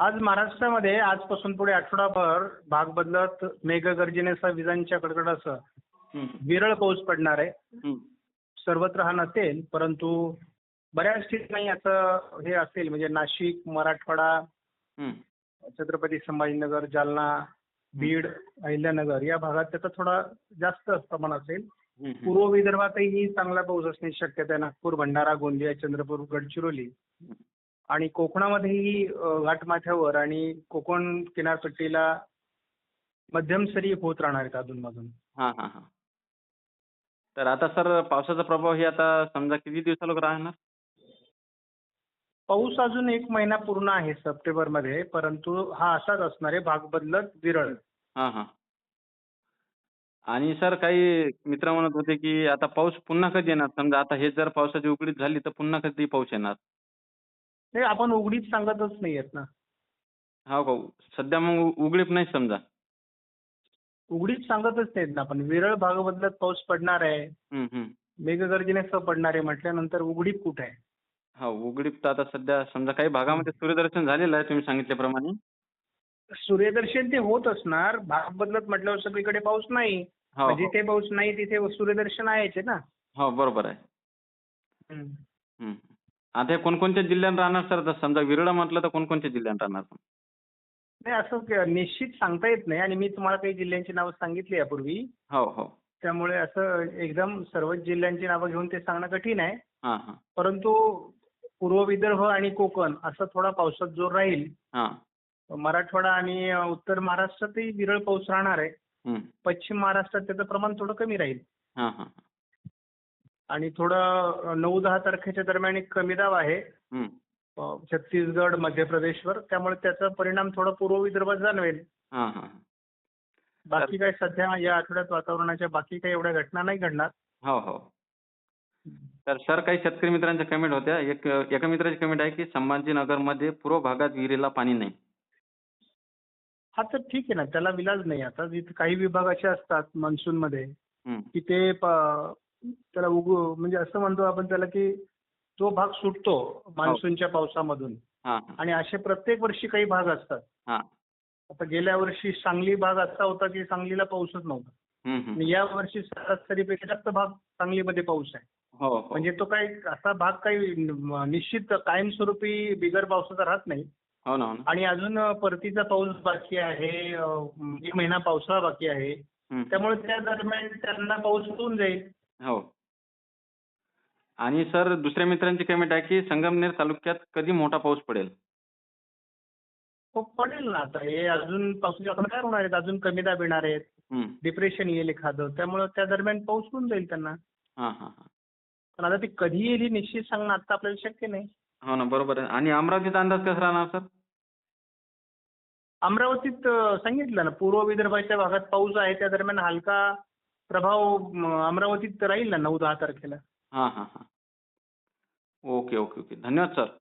आज महाराष्ट्रामध्ये आजपासून पुढे आठवडाभर भाग बदलत मेघगर्जनेसह विजांच्या कडकडासह विरळ पाऊस पडणार आहे. सर्वत्र हा नसेल परंतु बऱ्याच ठिकाणी असं हे असेल म्हणजे नाशिक मराठवाडा. छत्रपती संभाजीनगर जालना बीड अहिल्यानगर या भागात त्याचा थोडा जास्त प्रमाण असेल. पूर्व विदर्भातही चांगला पाऊस असण्याची शक्यता आहे. नागपूर भंडारा गोंदिया चंद्रपूर गडचिरोली. आणि कोकणामध्येही घाटमाथ्यावर आणि कोकण किनारपट्टीला मध्यम सरी होत राहणार आहेत अधूनमधून. हां हां हां. तर आता सर पावसाचा प्रभाव हे आता समजा किती दिवसालोक राहणार? पाऊस अजून एक महिना पूर्ण आहे सप्टेंबरमध्ये परंतु हा असाच असणार आहे भाग बदलत विरळ. हां हां. आणि सर काही मित्र म्हणत होते की आता पाऊस पुन्हा कधी येणार? समजा आता हे जर पावसाची उघडीप झाली तर पुन्हा कधी पाऊस येणार? हे आपण उघडीच सांगतच नाही आहेत ना. हो का? सध्या मग उघडीप नाही समजा. उघडीच सांगतच नाहीत ना आपण विरळ भाग बदलत पाऊस पडणार आहे. हं, हं. मेघगर्जनेसह पडणार आहे म्हटल्यानंतर उघडीप कुठे आहे? हो उघडीप तर आता सध्या समजा काही भागामध्ये सूर्यदर्शन झालेलं आहे तुम्ही सांगितल्याप्रमाणे. सूर्यदर्शन ते होत असणार भाग बदलत म्हटल्यावर सगळीकडे पाऊस नाही. हो हो. जिथे पाऊस नाही तिथे सूर्यदर्शन आहेच आहे ना. हो बरोबर आहे. हम्म. हं. आता हे कोणकोणत्या जिल्ह्यात राहणार सर? आता समजा विरळ म्हटलं तर कोणकोणत्या जिल्ह्यात राहणार नाही असं क- निश्चित सांगता येत नाही आणि मी तुम्हाला काही जिल्ह्यांची नावं सांगितली यापूर्वी. हो हो. त्यामुळे असं एकदम सर्वच जिल्ह्यांची नावं घेऊन ते सांगणं कठीण आहे. हां हां. परंतु पूर्व विदर्भ आणि कोकण असं थोडा पावसात जोर राहील. हां. मराठवाडा आणि अ, उत्तर महाराष्ट्रातही विरळ पाऊस राहणार आहे. हं. पश्चिम महाराष्ट्रात त्याचं प्रमाण थोडं कमी राहील. हां हां. आणि थोडं नऊ दहा तारखेच्या दरम्यान एक कमी दाब आहे. हं. छत्तीसगड मध्य प्रदेशवर. त्यामुळे त्याचा परिणाम थोडा पूर्व विदर्भात जाणवेल. हां हां बाकी काय सध्या या आठवड्यात वातावरणाच्या बाकी काही एवढ्या घटना नाही घडणार. हो हो. तर सर काही शेतकरी मित्रांच्या कमेंट होत्या. एक एका मित्राची कमेंट आहे की संभाजीनगरमध्ये पूर्व भागात विहिरीला पाणी नाही. हा तर ठीक आहे ना. त्याला विलाज नाही. आता जिथे काही विभाग असे असतात मान्सूनमध्ये हं. की ते प- त्याला उगू म्हणजे असं म्हणतो आपण त्याला की तो भाग सुटतो मान्सूनच्या पावसामधून हां. हां आणि असे प्रत्येक वर्षी काही भाग असतात. हां. आता गेल्या वर्षी सांगली भाग असा होता की सांगलीला पाऊसच नव्हता. हं, हं. आणि या वर्षी सरासरीपेक्षा जास्त भाग सांगलीमध्ये पाऊस आहे. हो हो. म्हणजे तो काही असा भाग काही निश्चित कायमस्वरूपी बिगर पावसाचा राहत नाही. हो हो आणि अजून परतीचा पाऊस बाकी आहे एक महिना पावसाळा बाकी आहे. हं. त्यामुळे त्या दरम्यान त्यांना पाऊस होऊन जाईल. हो. आणि सर दुसऱ्या मित्रांची कमेंट आहे की संगमनेर तालुक्यात कधी मोठा पाऊस पडेल? हो पडेल ना आता. हे अजून पावसाचे आकडे काय होणार आहेत? अजून कमी दाब येणार आहेत. हं. डिप्रेशन येईल एखादं. त्यामुळे त्या दरम्यान पाऊस होऊन जाईल त्यांना. हां हां हां. पण आता ती कधी येईल ही निश्चित सांगणं आता आपल्याला शक्य नाही. हो ना बरोबर आहे. आणि अमरावतीचा अंदाज कसा राहणार सर? अमरावतीत अं, सांगितलं ना पूर्व विदर्भाच्या भागात पाऊस आहे. त्या दरम्यान हलका प्रभाव अमरावतीत राहील ना नऊ दहा तारखेला. हां हां हां. Okay okay okay. धन्यवाद सर.